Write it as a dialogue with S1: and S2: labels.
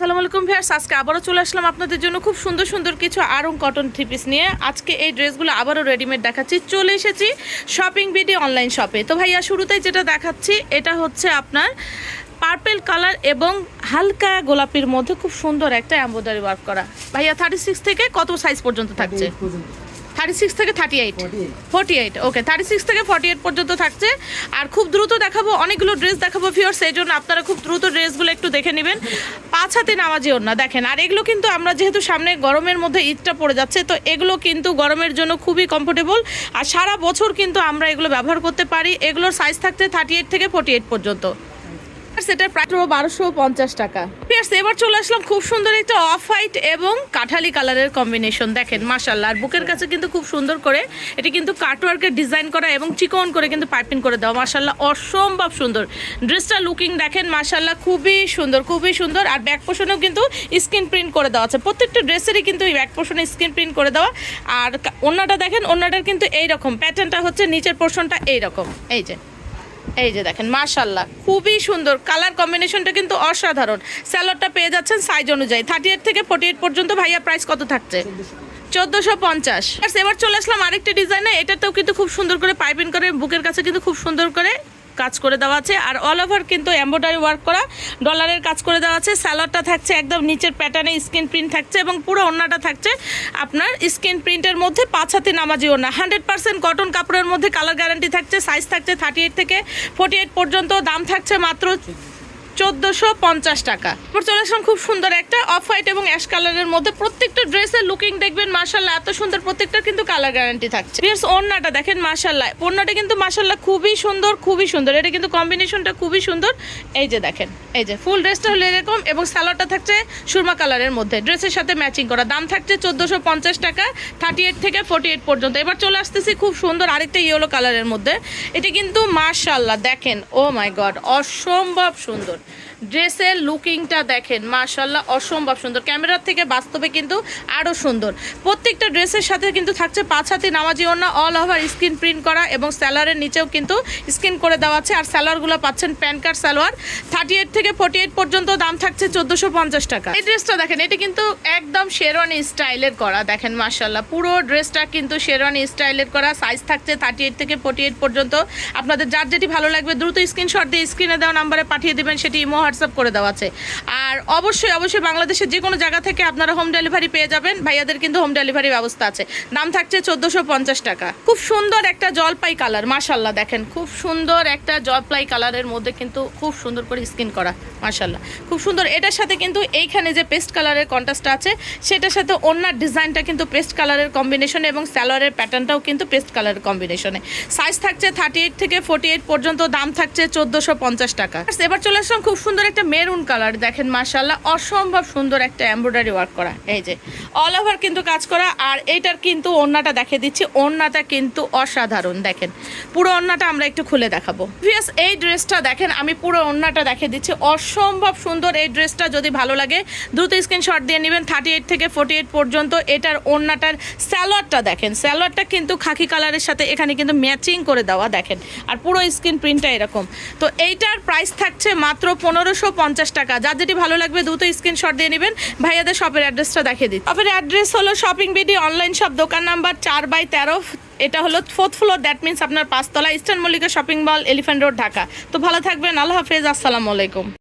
S1: সালাম আলাইকুম ভিয়ার্স আজকে আবারও চলে আসলাম আপনাদের জন্য খুব সুন্দর সুন্দর কিছু আরং কটন থ্রি নিয়ে। আজকে এই ড্রেসগুলো আবারও রেডিমেড দেখাচ্ছি। চলে এসেছি শপিং বিডি অনলাইন শপে তো ভাইয়া, শুরুতেই যেটা দেখাচ্ছি, এটা হচ্ছে আপনার পার্পেল কালার এবং হালকা গোলাপির মধ্যে খুব সুন্দর একটা এম্ব্রয়ডারি ওয়ার্ক করা। ভাইয়া থার্টি সিক্স থেকে কত সাইজ পর্যন্ত থাকছে? থার্টি সিক্স থেকে thirty eight forty eight okay thirty six থেকে ফর্টি এইট পর্যন্ত থাকছে। আর খুব দ্রুত দেখাবো, অনেকগুলো ড্রেস দেখাবো ফিওর সেই জন্য আপনারা খুব দ্রুত ড্রেসগুলো একটু দেখে নেবেন। পাঁচ হাতে নামাজি না দেখেন, আর এগুলো কিন্তু আমরা যেহেতু সামনে গরমের মধ্যে ঈদটা পড়ে যাচ্ছে, তো এগুলো কিন্তু গরমের জন্য খুবই কমফোর্টেবল আর সারা বছর কিন্তু আমরা এগুলো ব্যবহার করতে পারি। এগুলোর সাইজ থাকছে থার্টি এইট থেকে ফোর্টি এইট পর্যন্ত। সেটার প্রায় বারোশো পঞ্চাশ টাকা। এবার চলে আসলাম খুব সুন্দর একটা অফ হোয়াইট এবং কাঠালি কালারের কম্বিনেশন দেখেন মাশাল্লাহ আর বুকের কাছে কিন্তু খুব সুন্দর করে এটি কিন্তু কাটওয়ার্কের ডিজাইন করা এবং চিকন করে কিন্তু পাইপিং করে দেওয়া। মাশাল্লাহ অসম্ভব সুন্দর। ড্রেসটা লুকিং দেখেন মাশাল্লাহ খুবই সুন্দর খুবই সুন্দর। আর ব্যাক পোষণেও কিন্তু স্ক্রিন প্রিন্ট করে দেওয়া আছে। প্রত্যেকটা ড্রেসেরই কিন্তু এই ব্যাক পোষণে স্ক্রিন প্রিন্ট করে দেওয়া। আর ওড়নাটা দেখেন, ওড়নাটার কিন্তু এইরকম। প্যাটার্নটা হচ্ছে নিচের পোর্শনটা এইরকম। এই যে। এই যে দেখেন মাশাল্লাহ খুবই সুন্দর। কালার কম্বিনেশনটা কিন্তু অসাধারণ। স্যালোডটা পেয়ে যাচ্ছেন সাইজ অনুযায়ী। থার্টি এইট থেকে ফোর্টি এইট পর্যন্ত ভাইয়া প্রাইস কত থাকছে? চোদ্দোশো পঞ্চাশ। এবার চলে আসলাম আরেকটা ডিজাইনে এটাতেও কিন্তু খুব সুন্দর করে পাইপিং করে, বুকের কাছে কিন্তু খুব সুন্দর করে কাজ করে দেওয়া আছে। আর অল ওভার কিন্তু এম্ব্রয়ডারি ওয়ার্ক করা ডলারের কাজ করে দেওয়া আছে। স্যালাডটা থাকছে একদম নিচের প্যাটার্নে স্ক্রিন প্রিন্ট থাকছে এবং পুরো ওড়নাটা থাকছে আপনার স্ক্রিন প্রিন্টের মধ্যে পাঁচ হাতে নামাজি ওড়না। হান্ড্রেড পার্সেন্ট কটন কাপড়ের মধ্যে কালার গ্যারান্টি থাকছে সাইজ থাকছে থার্টি এইট থেকে ফোর্টি এইট পর্যন্ত, দাম থাকছে মাত্র চোদ্দোশো পঞ্চাশ টাকা। এরপর চলে আসলাম খুব সুন্দর একটা অফ হোয়াইট এবং অ্যাশ কালারের মধ্যে। প্রত্যেকটা ড্রেসের লুকিং দেখবেন মার্শাল্লাহ এত সুন্দর প্রত্যেকটা কিন্তু কালার গ্যারান্টি থাকছে। বিয়ার্স ওড়নাটা দেখেন মার্শাল্লাহ ওড়নাটা কিন্তু মার্শাল্লাহ খুবই সুন্দর খুবই সুন্দর। এটা কিন্তু কম্বিনেশনটা খুবই সুন্দর। এই যে দেখেন, এই যে ফুল ড্রেসটা হলো এরকম এবং স্যালোয়ারটা থাকছে সুরমা কালারের মধ্যে। ড্রেসের সাথে ম্যাচিং করা। দাম থাকছে চোদ্দোশো পঞ্চাশ টাকা থার্টি এইট থেকে ফোর্টি এইট পর্যন্ত। এবার চলে আসতেছি খুব সুন্দর আরেকটা ইয়েলো কালারের মধ্যে। এটা কিন্তু মার্শাল্লাহ দেখেন ও মাই গড অসম্ভব সুন্দর। ড্রেসের লুকিংটা দেখেন মার্শাল্লাহ অসম্ভব সুন্দর। ক্যামেরার থেকে বাস্তবে কিন্তু আরও সুন্দর। প্রত্যেকটা ড্রেসের সাথে কিন্তু থাকছে পাঁচ হাতি নামাজি ওড়না অল ওভার স্ক্রিন প্রিন্ট করা এবং স্যালারের নিচেও কিন্তু স্ক্রিন করে দেওয়া আছে। আর স্যালারগুলো পাচ্ছেন PAN card, salwar. Thirty eight থেকে ফোর্টি এইট পর্যন্ত দাম থাকছে চোদ্দোশো পঞ্চাশ টাকা। এই ড্রেসটা দেখেন, এটা কিন্তু একদম শেরওয়ানি স্টাইলের করা। দেখেন মার্শাল্লাহ পুরো ড্রেসটা কিন্তু শেরওয়ানি স্টাইলের করা। সাইজ থাকছে থার্টি এইট থেকে ফোর্টি এইট পর্যন্ত। আপনাদের যার যেটি ভালো লাগবে, দ্রুত স্ক্রিনশট দিয়ে স্ক্রিনে দেওয়া নাম্বারে পাঠিয়ে দেবেন, সেটি ইমো হোয়াটসঅ্যাপ করে দেওয়া আছে। আর অবশ্যই অবশ্যই বাংলাদেশের যে কোনো জায়গা থেকে আপনারা হোম ডেলিভারি পেয়ে যাবেন। ভাইয়াদের কিন্তু হোম ডেলিভারি ব্যবস্থা আছে। দাম থাকছে চোদ্দোশো পঞ্চাশ টাকা। খুব সুন্দর একটা জলপাই কালার মাশাল্লাহ দেখেন। খুব সুন্দর একটা জলপাই কালারের মধ্যে কিন্তু খুব সুন্দর করে স্কিন করা মাশাল্লাহ খুব সুন্দর। এটার সাথে কিন্তু এইখানে যে পেস্ট কালারের কন্ট্রাস্টটা আছে, সেটার সাথে অন্যার ডিজাইনটা কিন্তু পেস্ট কালারের কম্বিনেশনে এবং স্যালোয়ারের প্যাটার্নটাও কিন্তু পেস্ট কালারের কম্বিনেশনে সাইজ থাকছে থার্টি এইট থেকে ফোর্টি এইট পর্যন্ত, দাম থাকছে চোদ্দোশো পঞ্চাশ টাকা। এবার চলে আসলাম খুব সুন্দর একটা মেরুন কালার, দেখেন মাশাল্লাহ অসম্ভব সুন্দর একটা এমব্রয়ডারি ওয়ার্ক করা। এই যে অল ওভার কিন্তু কাজ করা, আর এইটার কিন্তু ওড়নাটা দেখে দিচ্ছি, ওড়নাটা কিন্তু অসাধারণ, দেখেন। পুরো ওড়নাটা আমরা একটু খুলে দেখাবো। ভিয়াস এই ড্রেসটা দেখেন, আমি পুরো ওড়নাটা দেখে দিচ্ছি, অসম্ভব সুন্দর এই ড্রেসটা যদি ভালো লাগে, দ্রুত স্ক্রিনশট দিয়ে নেবেন থার্টি এইট থেকে ফোর্টি এইট পর্যন্ত এটার ওড়নাটার স্যালোয়ারটা দেখেন। স্যালোয়ারটা কিন্তু খাকি কালারের সাথে এখানে কিন্তু ম্যাচিং করে দেওয়া, দেখেন। আর পুরো স্ক্রিন প্রিন্টটা এরকম। তো এইটার প্রাইস থাকছে মাত্র পনেরোশো পঞ্চাশ টাকা। যার যেটি ভালো লাগবে দ্রুত স্ক্রিনশট দিয়ে নেবেন। ভাইয়াদের শপের অ্যাড্রেসটা দেখিয়ে দিই শপের অ্যাড্রেস হলো শপিং বিডি অনলাইন শপ দোকান নাম্বার চার বাই তেরো। এটা হলো ফোর্থ ফ্লোর দ্যাট মিনস আপনার পাঁচতলা Eastern Mallika shopping mall Elephant Road Dhaka তো ভালো থাকবেন, আল্লাহ হাফেজ, আসসালামু আলাইকুম।